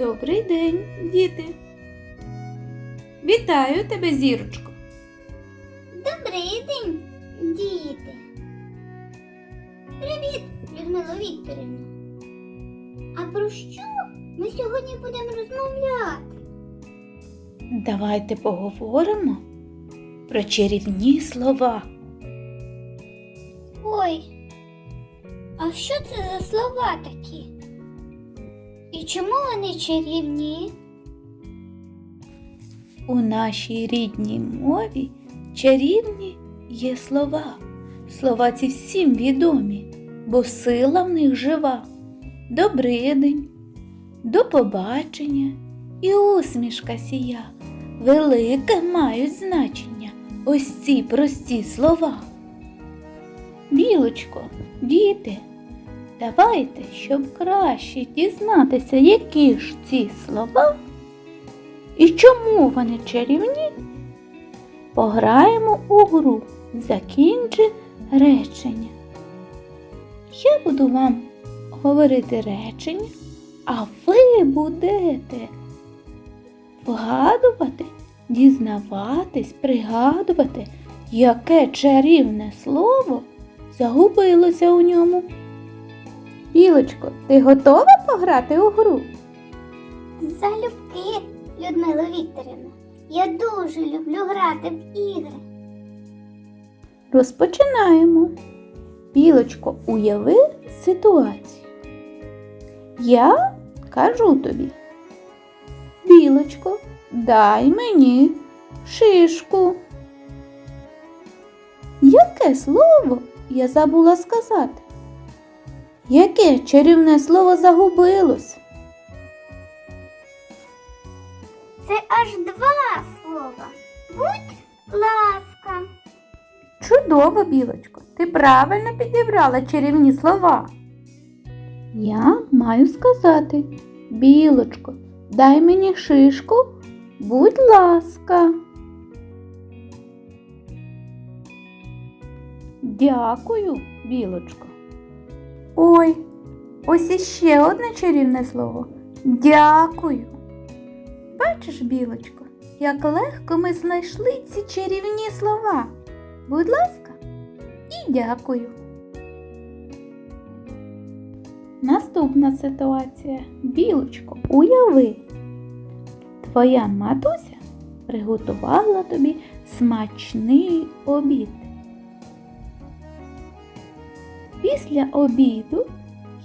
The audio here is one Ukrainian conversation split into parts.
Добрий день, діти. Вітаю тебе, зірочко. Добрий день, діти. Привіт, Людмила Вікторівна. А про що ми сьогодні будемо розмовляти? Давайте поговоримо про чарівні слова. Ой, а що це за слова такі? І чому вони чарівні? У нашій рідній мові чарівні є слова. Слова ці всім відомі, бо сила в них жива. Добрий день, до побачення і усмішка сія. Велике мають значення ось ці прості слова. Білочко, діти, давайте, щоб краще дізнатися, які ж ці слова і чому вони чарівні, пограємо у гру Закінчи речення. Я буду вам говорити речення, а ви будете вгадувати, дізнаватись, пригадувати, яке чарівне слово загубилося у ньому. Білочко, ти готова пограти у гру? Залюбки, Людмила Вікторівна. Я дуже люблю грати в ігри. Розпочинаємо. Білочко, уяви ситуацію. Я кажу тобі. Білочко, дай мені шишку. Яке слово я забула сказати? Яке чарівне слово загубилось? Це аж два слова. Будь ласка. Чудово, білочко, ти правильно підібрала чарівні слова. Я маю сказати, білочко, дай мені шишку, будь ласка. Дякую, білочко. Ой, ось іще одне чарівне слово. Дякую. Бачиш, білочко, як легко ми знайшли ці чарівні слова. Будь ласка, і дякую. Наступна ситуація. Білочко, уяви. Твоя матуся приготувала тобі смачний обід. Після обіду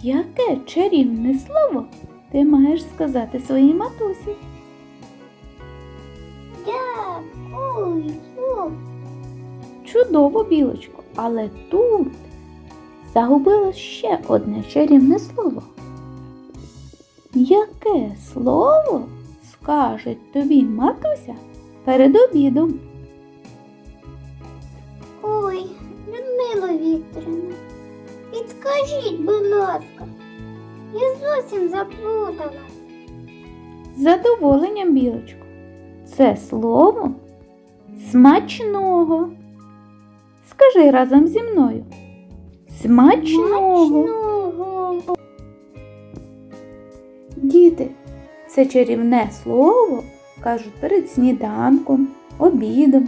яке чарівне слово ти маєш сказати своїй матусі? Дякую. Чудово, білочко, але тут загубилось ще одне чарівне слово. Яке слово скаже тобі матуся перед обідом? Ой, Людмила Вікторівна, підкажіть, будь ласка. Я зовсім заплуталась. З задоволенням, білочко. Це слово смачного. Скажи разом зі мною. Смачного. Смачного. Діти, це чарівне слово кажуть перед сніданком, обідом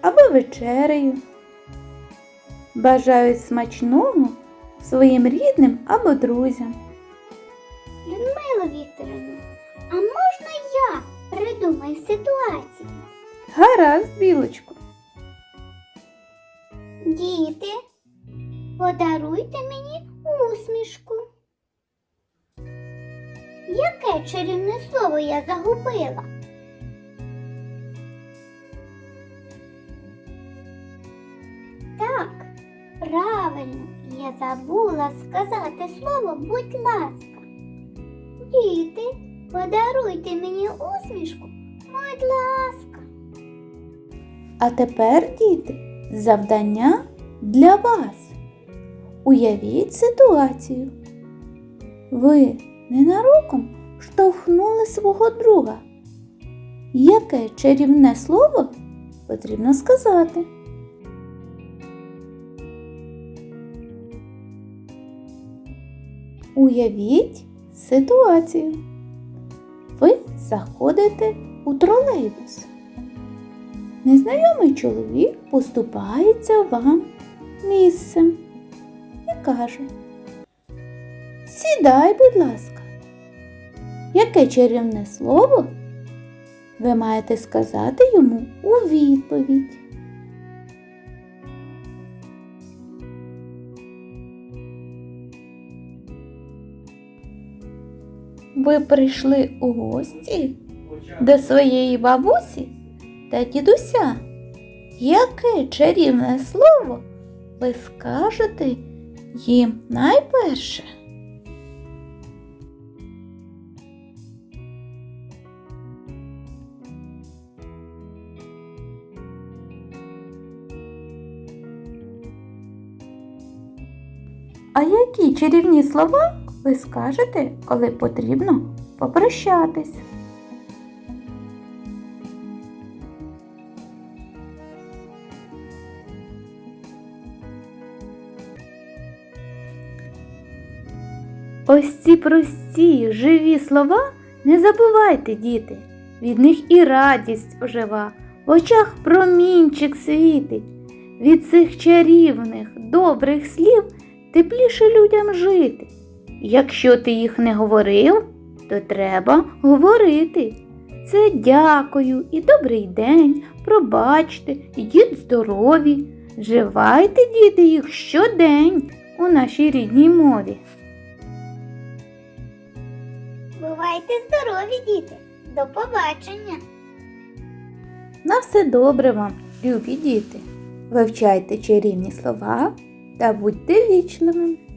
або вечерею. Бажають смачного своїм рідним або друзям. Людмила Вікторівна, а можна я придумаю ситуацію? Гаразд, білочко. Діти, подаруйте мені усмішку. Яке чарівне слово я загубила? Правильно, я забула сказати слово будь ласка. Діти, подаруйте мені усмішку, будь ласка. А тепер, діти, завдання для вас. Уявіть ситуацію. Ви ненароком штовхнули свого друга. Яке чарівне слово потрібно сказати? Уявіть ситуацію. Ви заходите у тролейбус. Незнайомий чоловік поступається вам місцем і каже: Сідай, будь ласка. Яке чарівне слово ви маєте сказати йому у відповідь? Ви прийшли у гості до своєї бабусі та дідуся. Яке чарівне слово ви скажете їм найперше? А які чарівні слова ви скажете, коли потрібно попрощатись? Ось ці прості, живі слова не забувайте, діти. Від них і радість ожива, в очах промінчик світить. Від цих чарівних, добрих слів тепліше людям жити. Якщо ти їх не говорив, то треба говорити. Це дякую і добрий день, пробачте, ідіть здорові. Вживайте, діти, їх щодень у нашій рідній мові. Бувайте здорові, діти. До побачення. На все добре вам, любі діти. Вивчайте чарівні слова та будьте вічливими.